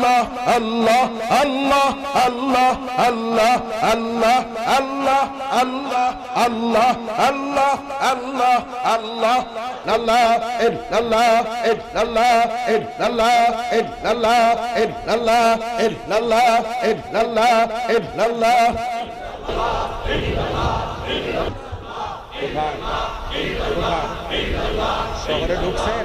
আল্লাহ আল্লাহ আল্লাহ আল্লাহ আল্লাহ আল্লাহ আল্লাহ আল্লাহ আল্লাহ আল্লাহ আল্লাহ আল্লাহ আল্লাহ ইল্লাল্লাহ ইল্লাল্লাহ ইল্লাল্লাহ ইল্লাল্লাহ ইল্লাল্লাহ ইল্লাল্লাহ ইল্লাল্লাহ ইল্লাল্লাহ শহরে ঢুকছেন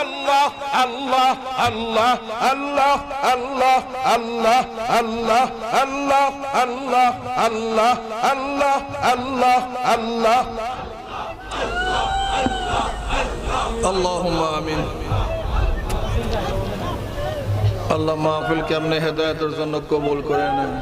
আল্লাহ আল্লাহ আল্লাহ আল্লাহ আল্লাহ আল্লাহ আল্লাহ আল্লাহ হেদায়তের জন্য কবুল করে নেন